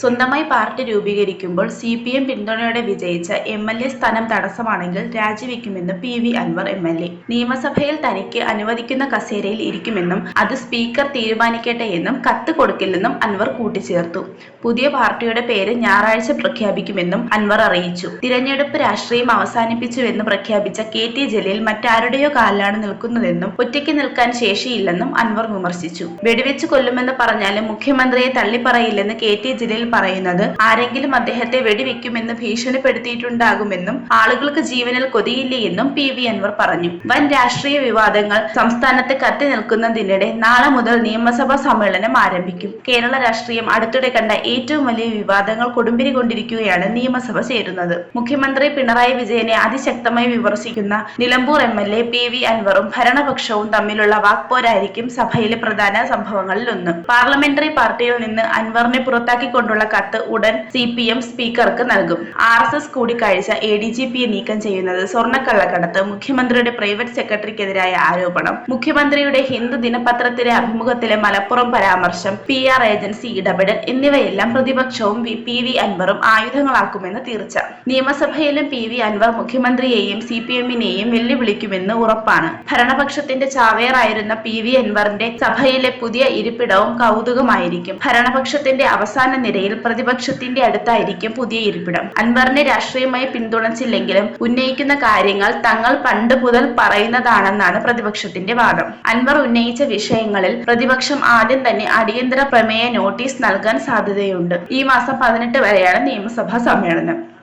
സ്വന്തമായി പാർട്ടി രൂപീകരിക്കുമ്പോൾ C P M പിന്തുണയോടെ വിജയിച്ച എം എൽ എ സ്ഥാനം തടസ്സമാണെങ്കിൽ രാജിവെക്കുമെന്ന് P V Anvar M L A. നിയമസഭയിൽ തനിക്ക് അനുവദിക്കുന്ന കസേരയിൽ ഇരിക്കുമെന്നും അത് സ്പീക്കർ തീരുമാനിക്കട്ടെ എന്നും കത്ത് കൊടുക്കില്ലെന്നും അൻവർ കൂട്ടിച്ചേർത്തു. പുതിയ പാർട്ടിയുടെ പേര് ഞായറാഴ്ച പ്രഖ്യാപിക്കുമെന്നും അൻവർ അറിയിച്ചു. തിരഞ്ഞെടുപ്പ് രാഷ്ട്രീയം അവസാനിപ്പിച്ചുവെന്ന് പ്രഖ്യാപിച്ച കെ ടി ജലീൽ മറ്റാരുടെയോ കാലിലാണ് നിൽക്കുന്നതെന്നും ഒറ്റയ്ക്ക് നിൽക്കാൻ ശേഷിയില്ലെന്നും അൻവർ വിമർശിച്ചു. വെടിവെച്ച് കൊല്ലുമെന്ന് പറഞ്ഞാലും മുഖ്യമന്ത്രിയെ തള്ളിപ്പറയില്ലെന്ന് കെ ടി ജലീൽ പറയുന്നത്. ആരെങ്കിലും അദ്ദേഹത്തെ വെടിവെക്കുമെന്ന് ഭീഷണിപ്പെടുത്തിയിട്ടുണ്ടാകുമെന്നും ആളുകൾക്ക് ജീവനിൽ കൊതിയില്ലയെന്നും പി വി അൻവർ പറഞ്ഞു. വൻ രാഷ്ട്രീയ വിവാദങ്ങൾ സംസ്ഥാനത്ത് കത്തി നിൽക്കുന്നതിനിടെ നാളെ മുതൽ നിയമസഭാ സമ്മേളനം ആരംഭിക്കും. കേരള രാഷ്ട്രീയം അടുത്തിടെ കണ്ട ഏറ്റവും വലിയ വിവാദങ്ങൾ കൊടുമ്പിരി കൊണ്ടിരിക്കുകയാണ് നിയമസഭ ചേരുന്നത്. മുഖ്യമന്ത്രി പിണറായി വിജയനെ അതിശക്തമായി വിമർശിക്കുന്ന Nilambur M L A P V അൻവറും ഭരണപക്ഷവും തമ്മിലുള്ള വാക്പോരായിരിക്കും സഭയിലെ പ്രധാന സംഭവങ്ങളിൽ ഒന്ന് പാർലമെന്ററി പാർട്ടിയിൽ നിന്ന് അൻവറിനെ പുറത്താക്കിക്കൊണ്ടുള്ള കത്ത് ഉടൻ സി പി എം സ്പീക്കർക്ക് നൽകും. ആർ എസ് എസ് കൂടിക്കാഴ്ച എ ഡി ജി പിയെ നീക്കം ചെയ്യുന്നത് സ്വർണക്കള്ളക്കടത്ത് മുഖ്യമന്ത്രിയുടെ പ്രൈവറ്റ് സെക്രട്ടറിക്കെതിരായ ആരോപണം. മുഖ്യമന്ത്രിയുടെ ഹിന്ദു ദിനപത്രത്തിലെ അഭിമുഖത്തിലെ മലപ്പുറം പരാമർശം പി ആർ ഏജൻസി ഇടപെടൽ എന്നിവയെല്ലാം പ്രതിപക്ഷവും പി വി അൻവറും ആയുധങ്ങളാക്കുമെന്ന് തീർച്ച. നിയമസഭയിലും പി വി അൻവർ മുഖ്യമന്ത്രിയെയും സി പി എമ്മിനെയും വെല്ലുവിളിക്കുമെന്ന് ഉറപ്പാണ്. ഭരണപക്ഷത്തിന്റെ ചാവേറായിരുന്ന പി വി അൻവറിന്റെ സഭയിലെ പുതിയ ഇരിപ്പിടവും കൗതുകമായിരിക്കും. ഭരണപക്ഷത്തിന്റെ അവസാന നിരയിൽ പ്രതിപക്ഷത്തിന്റെ അടുത്തായിരിക്കും പുതിയ ഇരിപ്പിടം. അൻവറിനെ രാഷ്ട്രീയമായി പിന്തുണച്ചില്ലെങ്കിലും ഉന്നയിക്കുന്ന കാര്യങ്ങൾ തങ്ങൾ പണ്ട് മുതൽ പറയുന്നതാണെന്നാണ് പ്രതിപക്ഷത്തിന്റെ വാദം. അൻവർ ഉന്നയിച്ച വിഷയങ്ങളിൽ പ്രതിപക്ഷം ആദ്യം തന്നെ അടിയന്തര പ്രമേയ നോട്ടീസ് നൽകാൻ സാധ്യതയുണ്ട്. ഈ മാസം പതിനെട്ട് വരെയാണ് നിയമസഭാ സമ്മേളനം.